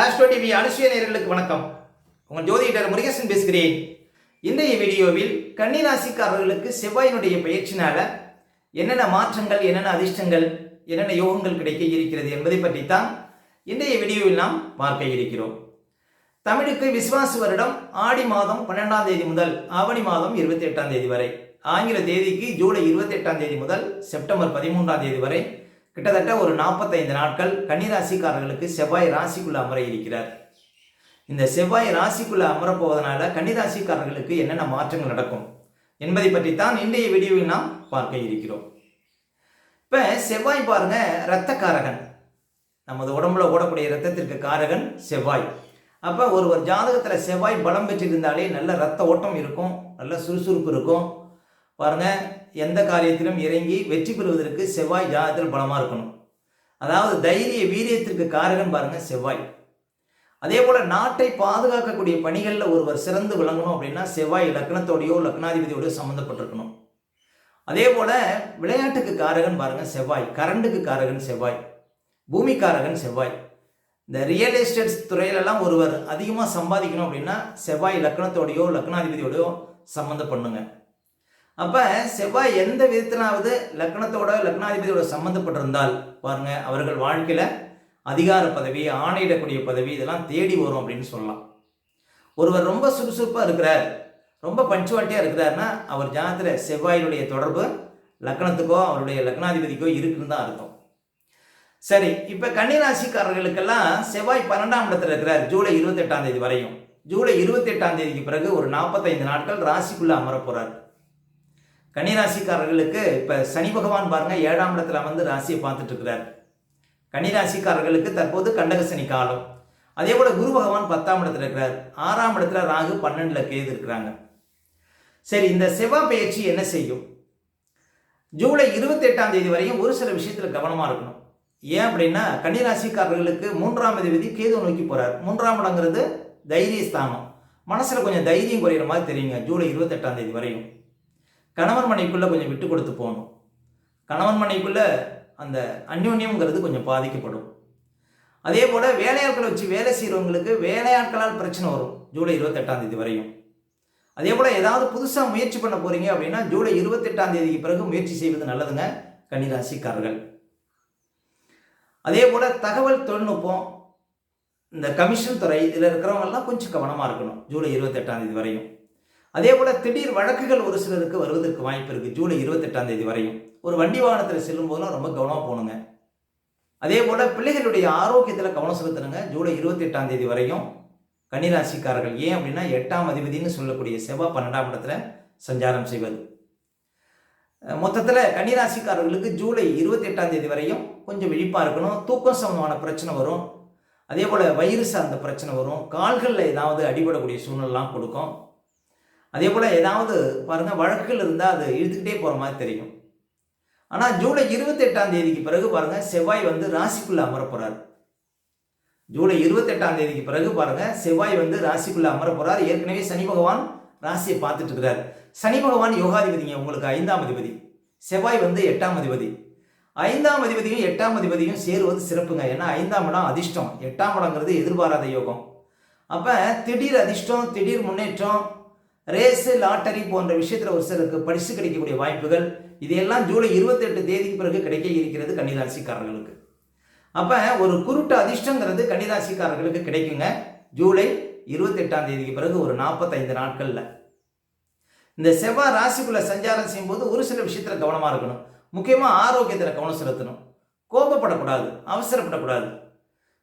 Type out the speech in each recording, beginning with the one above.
Astro TV அனுசுய நேரர்களுக்கு வணக்கம். உங்கள் ஜோதிடர் முருகேசன் பேசுகிறேன். இன்றைய வீடியோவில் கன்னிராசிக்காரர்களுக்கு செவ்வாயினுடைய பயிற்சினால என்னென்ன மாற்றங்கள் என்னென்ன அதிர்ஷ்டங்கள் என்னென்ன யோகங்கள் கிடைக்க இருக்கிறது என்பதை பற்றித்தான் இன்றைய வீடியோவில் நாம் பார்க்க இருக்கிறோம். தமிழுக்கு விஸ்வாச வருடம் ஆடி மாதம் பன்னெண்டாம் தேதி முதல் ஆவணி மாதம் இருபத்தி எட்டாம் தேதி வரை. ஆங்கில தேதிக்கு ஜூலை இருபத்தி எட்டாம் தேதி முதல் செப்டம்பர் பதிமூன்றாம் தேதி வரை கிட்டத்தட்ட ஒரு நாற்பத்தைந்து நாட்கள் கன்னிராசிக்காரர்களுக்கு செவ்வாய் ராசிக்குள்ள அமர இருக்கிறார். இந்த செவ்வாய் ராசிக்குள்ள அமரப்போவதனால கன்னிராசிக்காரர்களுக்கு என்னென்ன மாற்றங்கள் நடக்கும் என்பதை பற்றித்தான் இன்றைய வீடியோவில் நாம் பார்க்க இருக்கிறோம். இப்போ செவ்வாய் பாருங்க இரத்தக்காரகன். நமது உடம்புல ஓடக்கூடிய இரத்தத்திற்கு காரகன் செவ்வாய். அப்போ ஒருவர் ஜாதகத்தில் செவ்வாய் பலம் பெற்றிருந்தாலே நல்ல ரத்த ஓட்டம் இருக்கும் நல்ல சுறுசுறுப்பு இருக்கும். பாருங்க எந்த காரியத்திலும் இறங்கி வெற்றி பெறுவதற்கு செவ்வாய் ஜாதகத்தில் பலமாக இருக்கணும். அதாவது தைரிய வீரியத்திற்கு காரகன் பாருங்க செவ்வாய். அதே போல நாட்டை பாதுகாக்கக்கூடிய பணிகளில் ஒருவர் சிறந்து விளங்கணும் அப்படின்னா செவ்வாய் லக்னத்தோடையோ லக்னாதிபதியோடய சம்மந்தப்பட்டிருக்கணும் அதே போல விளையாட்டுக்கு காரகன் பாருங்க செவ்வாய். கரண்டுக்கு காரகன் செவ்வாய். பூமிக்காரகன் செவ்வாய். இந்த ரியல் எஸ்டேட்ஸ் துறையிலெல்லாம் ஒருவர் அதிகமாக சம்பாதிக்கணும் அப்படின்னா செவ்வாய் லக்னத்தோடையோ லக்னாதிபதியோடையோ சம்மந்தப்படணுங்க அப்போ செவ்வாய் எந்த விதத்திலாவது லக்னத்தோட லக்னாதிபதியோட சம்மந்தப்பட்டிருந்தால் பாருங்க அவர்கள் வாழ்க்கையில் அதிகார பதவி ஆணையிடக்கூடிய பதவி இதெல்லாம் தேடி வரும் அப்படின்னு சொல்லலாம். ஒருவர் ரொம்ப சுறுசுறுப்பாக இருக்கிறார் ரொம்ப பஞ்சுவாலிட்டியாக இருக்கிறாருன்னா அவர் ஜாதத்தில் செவ்வாயினுடைய தொடர்பு லக்னத்துக்கோ அவருடைய லக்னாதிபதிக்கோ இருக்குன்னு தான் அர்த்தம். சரி இப்போ கன்னிராசிக்காரர்களுக்கெல்லாம் செவ்வாய் பன்னெண்டாம் இடத்துல இருக்கிறார் ஜூலை இருபத்தெட்டாம் தேதி வரையும். ஜூலை இருபத்தெட்டாம் தேதிக்கு பிறகு ஒரு நாற்பத்தைந்து நாட்கள் ராசிக்குள்ளே அமர போகிறார் கன்னிராசிக்காரர்களுக்கு இப்போ சனி பகவான் பாருங்கள் ஏழாம் இடத்துல வந்து ராசியை பார்த்துட்டு இருக்கிறார் கன்னிராசிக்காரர்களுக்கு தற்போது கண்டக சனி காலம். அதே போல் குரு பகவான் பத்தாம் இடத்துல இருக்கிறார். ஆறாம் இடத்துல ராகு பன்னெண்டில் கேது இருக்கிறாங்க. சரி இந்த செவ்வாய் பயிற்சி என்ன செய்யும்? ஜூலை இருபத்தி எட்டாம் தேதி வரையும் ஒரு சில விஷயத்தில் கவனமாக இருக்கணும். ஏன் அப்படின்னா கன்னிராசிக்காரர்களுக்கு மூன்றாம் அதிபதி கேது நோக்கி போகிறார் மூன்றாம் இடங்கிறது தைரிய ஸ்தானம் மனசில் கொஞ்சம் தைரியம் குறையிற மாதிரி தெரியுங்க ஜூலை இருபத்தெட்டாம் தேதி வரையும். கணவன் மனைக்குள்ளே கொஞ்சம் விட்டு கொடுத்து போகணும். கணவன் மனைக்குள்ளே அந்த அந்யோன்யம்ங்கிறது கொஞ்சம் பாதிக்கப்படும். அதே போல் வேலையாட்களை வச்சு வேலை செய்கிறவங்களுக்கு வேலையாட்களால் பிரச்சனை வரும் ஜூலை இருபத்தெட்டாம் தேதி வரையும். அதே போல் ஏதாவது புதுசாக முயற்சி பண்ண போகிறீங்க அப்படின்னா ஜூலை இருபத்தெட்டாம் தேதிக்கு பிறகு முயற்சி செய்வது நல்லதுங்க கன்னிராசிக்காரர்கள். அதே போல் தகவல் தொழில்நுட்பம் இந்த கமிஷன் துறை இதில் இருக்கிறவங்கெல்லாம் கொஞ்சம் கவனமாக இருக்கணும் ஜூலை இருபத்தெட்டாம் தேதி வரையும். அதே போல் திடீர் வழக்குகள் ஒரு சிலருக்கு வருவதற்கு வாய்ப்பு இருக்குது ஜூலை இருபத்தெட்டாம் தேதி வரையும். ஒரு வண்டி வாகனத்தில் செல்லும் போதெல்லாம் ரொம்ப கவனமாக போகணுங்க அதே போல் பிள்ளைகளுடைய ஆரோக்கியத்தில் கவனம் செலுத்தணுங்க. ஜூலை இருபத்தெட்டாம் தேதி வரையும் கன்னிராசிக்காரர்கள் ஏன் அப்படின்னா எட்டாம் அதிபதினு சொல்லக்கூடிய செவ்வாய் பன்னெண்டாம் இடத்துல சஞ்சாரம் செய்வது. மொத்தத்தில் கன்னிராசிக்காரர்களுக்கு ஜூலை இருபத்தி எட்டாம் தேதி வரையும் கொஞ்சம் விழிப்பாக இருக்கணும். தூக்கம் சம்பந்தமான பிரச்சனை வரும். அதே போல் வயிறு சார்ந்த பிரச்சனை வரும். கால்களில் ஏதாவது அடிபடக்கூடிய சூழ்நிலாம் கொடுக்கும். அதே போல் ஏதாவது பாருங்கள் வழக்குகள் இருந்தால் அது இழுத்துக்கிட்டே போகிற மாதிரி தெரியும். ஆனால் ஜூலை இருபத்தெட்டாம் தேதிக்கு பிறகு பாருங்கள் செவ்வாய் வந்து ராசிக்குள்ளே அமரப்போகிறார் ஜூலை இருபத்தெட்டாம் தேதிக்கு பிறகு பாருங்கள் செவ்வாய் வந்து ராசிக்குள்ளே அமரப்போகிறார் ஏற்கனவே சனி பகவான் ராசியை பார்த்துட்டு இருக்கிறார் சனி பகவான் யோகாதிபதிங்க உங்களுக்கு ஐந்தாம் அதிபதி. செவ்வாய் வந்து எட்டாம் அதிபதி. ஐந்தாம் அதிபதியும் எட்டாம் அதிபதியும் சேருவது சிறப்புங்க. ஏன்னா ஐந்தாம் இடம் அதிர்ஷ்டம். எட்டாம் இடங்கிறது எதிர்பாராத யோகம். அப்போ திடீர் அதிர்ஷ்டம் திடீர் முன்னேற்றம் ரேஸு லாட்டரி போன்ற விஷயத்தில் ஒரு சிலருக்கு பரிசு கிடைக்கக்கூடிய வாய்ப்புகள். இதையெல்லாம் ஜூலை இருபத்தெட்டு தேதிக்கு பிறகு கிடைக்க இருக்கிறது கன்னிராசிக்காரர்களுக்கு. அப்போ ஒரு குருட்டு அதிர்ஷ்டங்கிறது கன்னிராசிக்காரர்களுக்கு கிடைக்குங்க. ஜூலை இருபத்தெட்டாம் தேதிக்கு பிறகு ஒரு நாற்பத்தைந்து நாட்களில். இந்த செவ்வாய் ராசிக்குள்ளே சஞ்சாரம் செய்யும்போது ஒரு சில விஷயத்தில் கவனமாக இருக்கணும். முக்கியமாக ஆரோக்கியத்தில் கவனம் செலுத்தணும். கோபப்படக்கூடாது அவசரப்படக்கூடாது.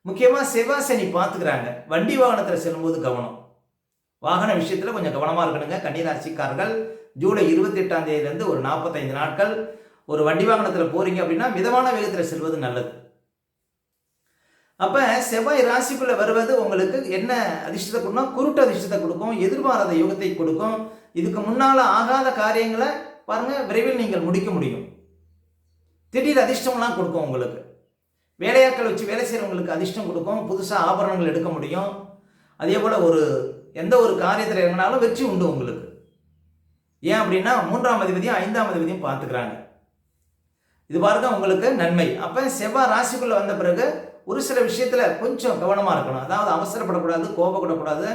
முக்கியமாக செவ்வாய் சனி பார்த்துக்கிறாங்க. வண்டி வாகனத்தில் செல்லும்போது கவனம். வாகன விஷயத்தில் கொஞ்சம் கவனமாக இருக்கணுங்க. கன்னிராசிக்காரர்கள் ஜூலை இருபத்தி எட்டாம் தேதியிலேருந்து ஒரு நாற்பத்தைந்து நாட்கள் ஒரு வண்டி வாகனத்தில் போகிறீங்க அப்படின்னா மிதமான வேகத்தில் செல்வது நல்லது. அப்போ செவ்வாய் ராசிக்குள்ளே வருவது உங்களுக்கு என்ன அதிர்ஷ்டத்தை கொடுக்கும்? குருட்டு அதிர்ஷ்டத்தை கொடுக்கும் எதிர்பாராத யோகத்தை கொடுக்கும். இதுக்கு முன்னால் ஆகாத காரியங்களை பாருங்கள் விரைவில் நீங்கள் முடிக்க முடியும். திடீர் அதிர்ஷ்டம்லாம் கொடுக்கும் உங்களுக்கு. வேலையாட்கள் வச்சு வேலை செய்கிறவங்களுக்கு அதிர்ஷ்டம் கொடுக்கும். புதுசாக ஆபரணங்கள் எடுக்க முடியும். அதே போல் ஒரு எந்த ஒரு காரியத்தில் இறங்கினாலும் வெற்றி உண்டு உங்களுக்கு. ஏன் அப்படின்னா மூன்றாம் அதிபதியும் ஐந்தாம் அதிபதியும் பார்த்துக்கிறாங்க. இது பாருங்க உங்களுக்கு நன்மை. அப்போ செவ்வாய் ராசிக்குள்ளே வந்த பிறகு ஒரு சில விஷயத்தில் கொஞ்சம் கவனமாக இருக்கணும். அதாவது அவசரப்படக்கூடாது கோபப்படக்கூடாது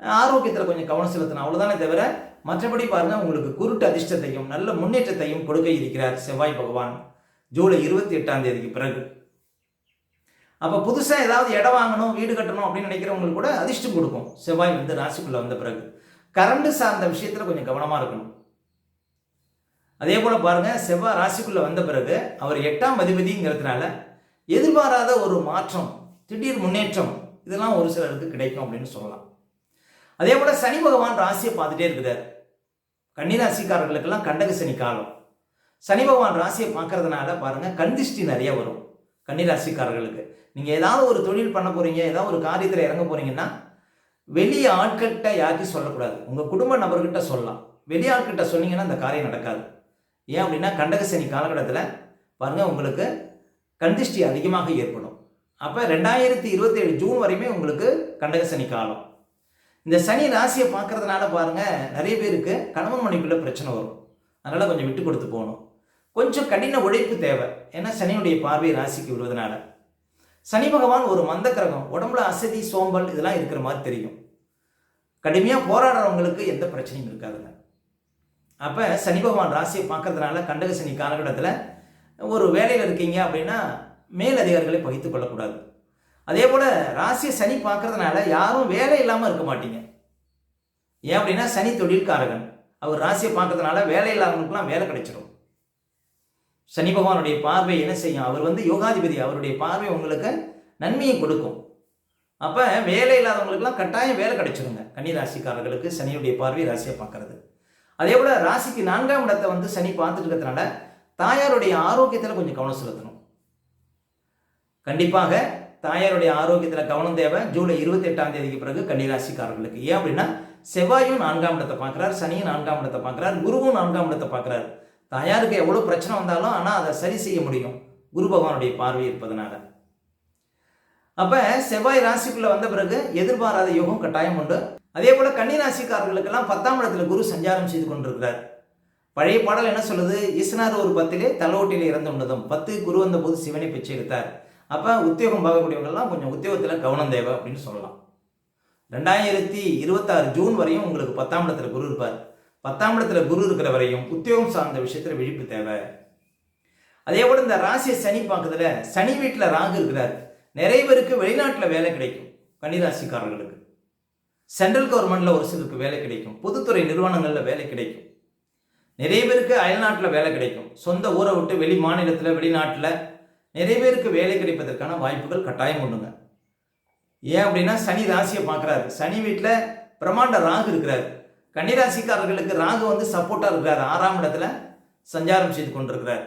ஆரோக்கியத்தில் கொஞ்சம் கவனம் செலுத்தணும். அவ்வளோதானே தவிர மற்றபடி பாருங்கள் உங்களுக்கு குருட்டு அதிர்ஷ்டத்தையும் நல்ல முன்னேற்றத்தையும் கொடுக்க இருக்கிறார் செவ்வாய் பகவான். ஜூலை இருபத்தி எட்டாம் தேதிக்கு பிறகு. அப்போ புதுசாக ஏதாவது இடம் வாங்கணும் வீடு கட்டணும் அப்படின்னு நினைக்கிறவங்களுக்கு கூட அதிர்ஷ்டம் கொடுக்கும். செவ்வாய் வந்து ராசிக்குள்ளே வந்த பிறகு. கரண்ட் சார்ந்த விஷயத்தில் கொஞ்சம் கவனமாக இருக்கணும். அதே போல் பாருங்கள் செவ்வாய் ராசிக்குள்ளே வந்த பிறகு அவர் எட்டாம் அதிபதிங்கிறதுனால எதிர்பாராத ஒரு மாற்றம் திடீர் முன்னேற்றம் இதெல்லாம் ஒரு சிலருக்கு கிடைக்கும் அப்படின்னு சொல்லலாம். அதே போல் சனி பகவான் ராசியை பார்த்துட்டே இருக்கிறார். கன்னிராசிக்காரர்களுக்கெல்லாம் கண்டக சனி காலம். சனி பகவான் ராசியை பார்க்கறதுனால பாருங்கள் கண்திஷ்டி நிறைய வரும். கன்னிராசிக்காரர்களுக்கு. நீங்கள் ஏதாவது ஒரு தொழில் பண்ண போகிறீங்க ஏதாவது ஒரு காரியத்தில் இறங்க போகிறீங்கன்னா வெளி ஆட்கிட்ட யாருக்கும் சொல்லக்கூடாது. உங்கள் குடும்ப நபர்கிட்ட சொல்லலாம். வெளி ஆட்கிட்ட சொன்னீங்கன்னா அந்த காரியம் நடக்காது. ஏன் அப்படின்னா கண்டகசனி காலகட்டத்தில் பாருங்கள் உங்களுக்கு கண்டிஷ்டி அதிகமாக ஏற்படும். அப்போ ரெண்டாயிரத்தி இருபத்தேழு ஜூன் வரையுமே உங்களுக்கு கண்டகசனி காலம். இந்த சனி ராசியை பார்க்கறதுனால பாருங்கள் நிறைய பேருக்கு கணவன் மனைவியில் பிரச்சனை வரும். அதனால் கொஞ்சம் விட்டு கொடுத்து போகணும். கொஞ்சம் கடின உழைப்பு தேவை. ஏன்னா சனியுடைய பார்வை ராசிக்கு விடுவதனால சனி பகவான் ஒரு மந்த கிரகம் உடம்புல அசதி சோம்பல் இதெல்லாம் இருக்கிற மாதிரி தெரியும். கடுமையாக போராடுறவங்களுக்கு எந்த பிரச்சனையும் இருக்காதுங்க. அப்போ சனி பகவான் ராசியை பார்க்கறதுனால கண்டக சனி காலகட்டத்தில் ஒரு வேலையில் இருக்கீங்க அப்படின்னா மேல் அதிகாரிகளை பகித்து கொள்ளக்கூடாது. அதே போல் ராசியை சனி பார்க்கறதுனால யாரும் வேலை இல்லாமல் இருக்க மாட்டீங்க. ஏன் அப்படின்னா சனி தொழில்காரகன். அவர் ராசியை பார்க்கறதுனால வேலை இல்லாதவங்களுக்குலாம் வேலை கிடைச்சிடும் சனி பகவானுடைய பார்வை என்ன செய்யும்? அவர் வந்து யோகாதிபதி. அவருடைய பார்வை உங்களுக்கு நன்மையை கொடுக்கும். அப்போ வேலை இல்லாதவங்களுக்குலாம் கட்டாயம் வேலை கிடைச்சிருங்க. கன்னி ராசிக்காரர்களுக்கு சனியுடைய பார்வை ராசியை பார்க்கறது. அதே போல் ராசிக்கு நான்காம் இடத்தை வந்து சனி பார்த்துட்டு இருக்கிறதுனால தாயாருடைய ஆரோக்கியத்தில் கொஞ்சம் கவனம் செலுத்தணும். கண்டிப்பாக தாயாருடைய ஆரோக்கியத்தில் கவனம் தேவை. ஜூலை இருபத்தி எட்டாம் தேதிக்கு பிறகு கன்னிராசிக்காரர்களுக்கு. ஏன் அப்படின்னா செவ்வாயும் நான்காம் இடத்தை பார்க்குறார் சனியும் நான்காம் இடத்தை பார்க்குறார் குருவும் நான்காம் இடத்தை பார்க்குறாரு. தாயாருக்கு எவ்வளோ பிரச்சனை வந்தாலும் ஆனால் அதை சரி செய்ய முடியும். குரு பகவானுடைய பார்வை இருப்பதனால. அப்போ செவ்வாய் ராசிக்குள்ளே வந்த பிறகு எதிர்பாராத யோகம் கட்டாயம் உண்டு. அதே போல் கன்னிராசிக்காரர்களுக்கெல்லாம் பத்தாம் இடத்துல குரு சஞ்சாரம் செய்து கொண்டிருக்கிறார். பழைய பாடல் என்ன சொல்லுது? ஈசனார் ஒரு பத்திலே தலோட்டிலே இறந்து உண்டதும் பத்து குரு வந்தபோது சிவனை பிச்சை எடுத்தார். அப்போ உத்தியோகம் பார்க்கக்கூடியவங்கெல்லாம் கொஞ்சம் உத்தியோகத்தில் கவனம் தேவை அப்படின்னு சொல்லலாம். ரெண்டாயிரத்தி இருபத்தாறு ஜூன் வரையும் உங்களுக்கு பத்தாம் இடத்துல குரு இருப்பார். பத்தாம் இடத்துல குரு இருக்கிற வரையும் உத்தியோகம் சார்ந்த விஷயத்தில் விழிப்பு தேவை. அதே போல் இந்த ராசியை சனி பார்க்கறதுல சனி வீட்டில் ராகு இருக்கிறார். நிறைய பேருக்கு வெளிநாட்டில் வேலை கிடைக்கும் கன்னிராசிக்காரர்களுக்கு. சென்ட்ரல் கவர்மெண்ட்டில் ஒரு சிலருக்கு வேலை கிடைக்கும் பொதுத்துறை நிறுவனங்களில் வேலை கிடைக்கும். நிறைய பேருக்கு அயல்நாட்டில் வேலை கிடைக்கும் சொந்த ஊரை விட்டு வெளி மாநிலத்தில் வெளிநாட்டில் நிறைய பேருக்கு வேலை கிடைப்பதற்கான வாய்ப்புகள் கட்டாயம் உண்டுங்க. ஏன் அப்படின்னா சனி ராசியை பார்க்குறாரு. சனி வீட்டில் பிரம்மாண்ட ராகு இருக்கிறார். கன்னிராசிக்காரர்களுக்கு ராகு வந்து சப்போர்ட்டாக இருக்கிறார். ஆறாம் இடத்துல சஞ்சாரம் செய்து கொண்டிருக்கிறார்.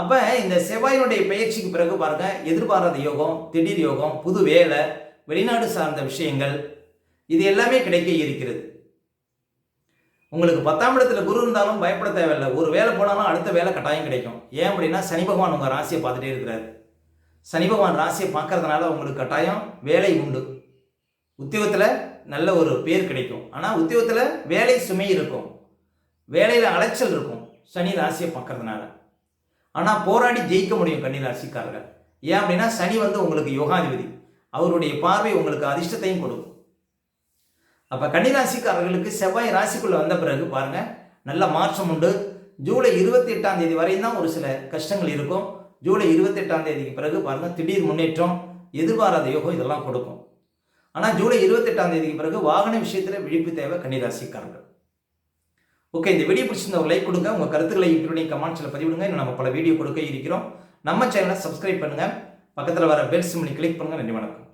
அப்போ இந்த செவ்வாயினுடைய பயிற்சிக்கு பிறகு பாருங்க எதிர்பாராத யோகம் திடீர் யோகம் புது வேலை வெளிநாடு சார்ந்த விஷயங்கள் இது எல்லாமே கிடைக்க இருக்கிறது. உங்களுக்கு பத்தாம் இடத்துல குரு இருந்தாலும் பயப்பட தேவையில்லை. ஒரு வேலை போனாலும் அடுத்த வேலை கட்டாயம் கிடைக்கும். ஏன் அப்படின்னா சனி பகவான் உங்கள் ராசியை பார்த்துட்டே இருக்கிறாரு. சனி பகவான் ராசியை பார்க்கறதுனால உங்களுக்கு கட்டாயம் வேலை உண்டு. உத்தியோகத்தில் நல்ல ஒரு பேர் கிடைக்கும். ஆனால் உத்தியோகத்தில் வேலை சுமை இருக்கும். வேலையில் அலைச்சல் இருக்கும். சனி ராசியை பார்க்கறதுனால. ஆனால் போராடி ஜெயிக்க முடியும் கன்னி ராசிக்காரர்கள். ஏன் அப்படின்னா சனி வந்து உங்களுக்கு யோகாதிபதி. அவருடைய பார்வை உங்களுக்கு அதிர்ஷ்டத்தையும் கொடுக்கும். அப்போ கன்னிராசிக்காரர்களுக்கு செவ்வாய் ராசிக்குள்ளே வந்த பிறகு பாருங்கள் நல்ல மாற்றம் உண்டு. ஜூலை இருபத்தி எட்டாம் தேதி வரையும் தான் ஒரு சில கஷ்டங்கள் இருக்கும். ஜூலை இருபத்தி எட்டாம் தேதிக்கு பிறகு பாருங்கள் திடீர் முன்னேற்றம் எதிர்பாராத யோகம் இதெல்லாம் கொடுக்கும். ஆனால் ஜூலை இருபத்தெட்டாம் தேதிக்கு பிறகு வாகன விஷயத்தில் விழிப்பு தேவை கன்னிராசிக்காரர்கள் ஓகே இந்த வீடியோ பிடிச்சிருந்த ஒரு லைக் கொடுங்க. உங்கள் கருத்துக்களை இப்படி கமெண்ட்ஸில் பதிவிடுங்க. இன்னும் நம்ம பல வீடியோ கொடுக்க இருக்கிறோம். நம்ம சேனலை சப்ஸ்கிரைப் பண்ணுங்கள் பக்கத்தில் வர பெல் சிம்லி கிளிக் பண்ணுங்கள் நன்றி வணக்கம்.